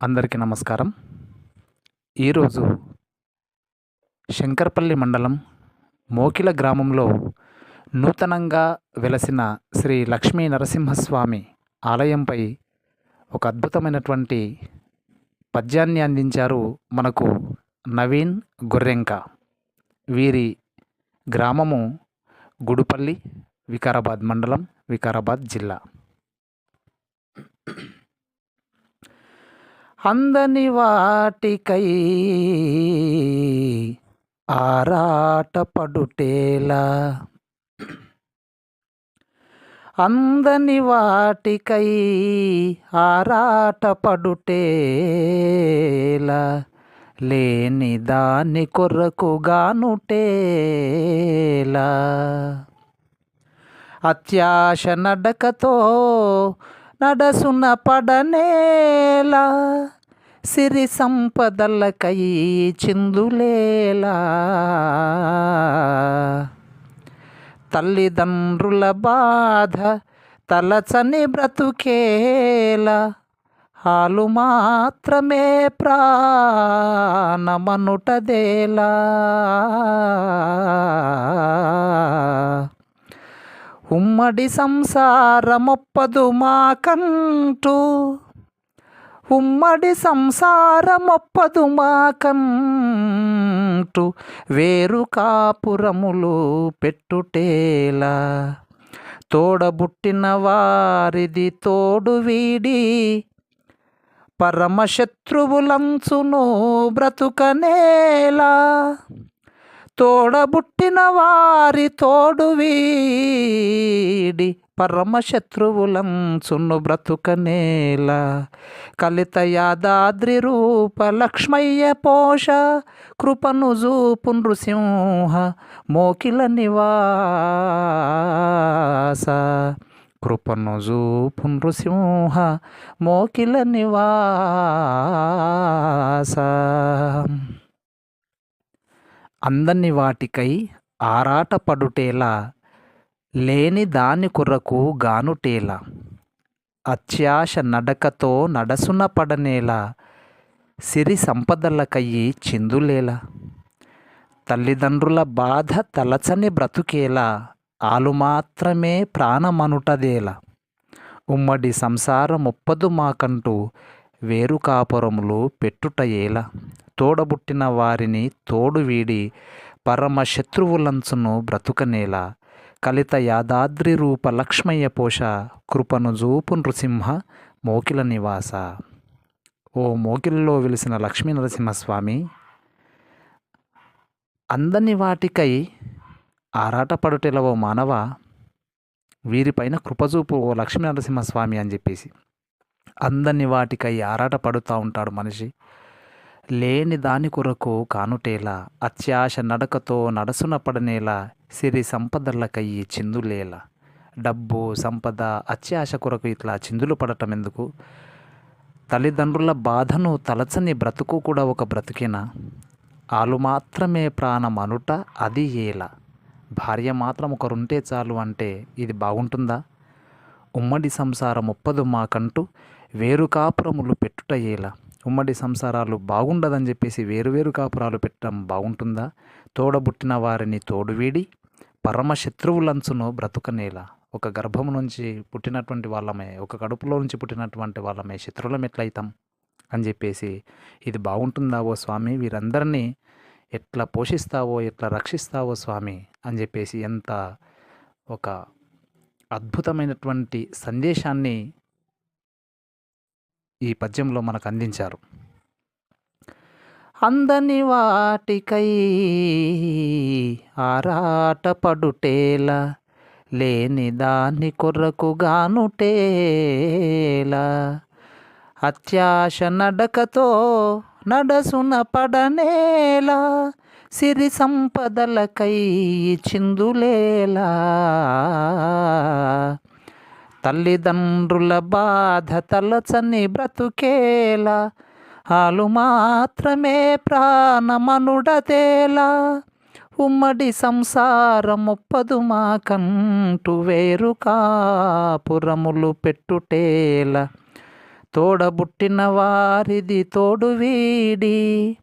అందరికీ నమస్కారం. ఈరోజు శంకరపల్లి మండలం మోకిల గ్రామంలో నూతనంగా వెలసిన శ్రీ లక్ష్మీ నరసింహస్వామి ఆలయంపై ఒక అద్భుతమైనటువంటి పద్యాన్ని అందించారు మనకు నవీన్ గొర్రెంక. వీరి గ్రామము గుడుపల్లి వికారాబాద్ మండలం వికారాబాద్ జిల్లా. అందని వాటికై ఆరాట పడుటేలా అందని వాటికై ఆరాట పడుటేలా లేని దాని కొరకుగానుటేలా అత్యాశ నడకతో నడసున పడనేలా సిరి సంపదలకై చిందులేలా. తల్లిదండ్రుల బాధ తలచని బ్రతుకేలా హాలు మాత్రమే ప్రాణమనుటదేలా. ఉమ్మడి సంసారమొప్పదు మాకంటూ. ఉమ్మడి సంసారమొప్పదు మాకంటూ వేరు కాపురములు పెట్టుటేలా. తోడబుట్టిన వారిది తోడు వీడి. పరమశత్రువులంచును బ్రతుకనేలా. తోడబుట్టిన వారి తోడు వీడి పరమశత్రువులంచును బ్రతుకనేలా కలిత యాదాద్రి రూప లక్ష్మయ్య పోష కృపను జూపు నృసింహ మోకిల నివాస. కృపను జూపు నృసింహ మోకిల నివాస. అందని వాటికై ఆరాటపడుటేలా లేని దాని కొరకు గానుటేలా అత్యాశ నడకతో నడసున పడనేలా సిరి సంపదలకయ్యి చిందులేలా తల్లిదండ్రుల బాధ తలచని బ్రతుకేలా ఆలు మాత్రమే ప్రాణమనుటదేలా. ఉమ్మడి సంసారం ఒప్పదు మాకంటూ వేరు కాపురములు పెట్టుటయేలా తోడబుట్టిన వారిని తోడు వీడి పరమ శత్రువులంచును బ్రతుకనేల. కలిత యాదాద్రి రూప లక్ష్మయ్య పోష కృపను జూపు నృసింహ మోకిల నివాస. ఓ మోకిలలో వెలిసిన లక్ష్మీ నరసింహస్వామి అందని వాటికై ఆరాటపడుటెల ఓ మానవ వీరిపైన కృపజూపు ఓ లక్ష్మీ నరసింహస్వామి అని చెప్పేసి అందని వాటికై ఆరాట పడుతూ ఉంటాడు మనిషి. లేని దాని కొరకు కానుటేలా అత్యాశ నడకతో నడసున పడనేలా సిరి సంపదలకయ్యి చిందులేలా. డబ్బు సంపద అత్యాశ కొరకు ఇట్లా చిందులు పడటం ఎందుకు తల్లిదండ్రుల బాధను తలచని బ్రతుకు కూడా ఒక బ్రతికేనా? ఆలు మాత్రమే ప్రాణం అనుట అది ఏలా? భార్య మాత్రం ఒకరుంటే చాలు అంటే ఇది బాగుంటుందా? ఉమ్మడి సంసారం ఒప్పదు మాకంటూ వేరు కాపురములు పెట్టుట ఏలా? ఉమ్మడి సంసారాలు బాగుండదని చెప్పేసి వేరువేరు కాపురాలు పెట్టడం బాగుంటుందా? తోడబుట్టిన వారిని తోడువీడి పరమ శత్రువులంచును బ్రతుకనేలా ఒక గర్భం నుంచి పుట్టినటువంటి వాళ్ళమే ఒక కడుపులో నుంచి పుట్టినటువంటి వాళ్ళమే శత్రువులం ఎట్లయితాం? అని చెప్పేసి ఇది బాగుంటుందా ఓ స్వామి? వీరందరినీ ఎట్లా పోషిస్తావో ఎట్లా రక్షిస్తావో స్వామి? అని చెప్పేసి ఎంత ఒక అద్భుతమైనటువంటి సందేశాన్ని ఈ పద్యంలో మనకు అందించారు అందని వాటికై ఆరాటపడుటేలా లేని దాన్ని కొర్రకు గానుటేలా అత్యాశ నడకతో నడసున పడనేలా సిరి సంపదలకై చిందులేలా తల్లిదండ్రుల బాధ తలచని బ్రతుకేలా. హాలు మాత్రమే ప్రాణమనుడతేలా ఉమ్మడి సంసారమొప్పదు మాకంటూ వేరు కాపురములు పెట్టుటేల. తోడబుట్టిన వారిది తోడు వీడి.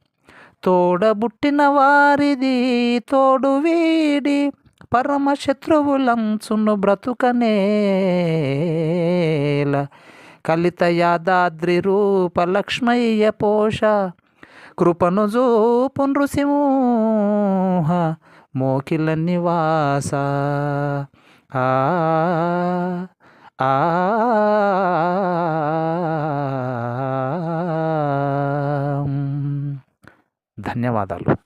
తోడబుట్టిన వారిది తోడు వీడి. పరమ శత్రువులంచును బ్రతుకనేల కలిత యాదాద్రి రూప లక్ష్మయ్య పోష. కృపను జూపు నృసింహ మోకిల నివాస. ఆ. ఆ. ధన్యవాదాలు.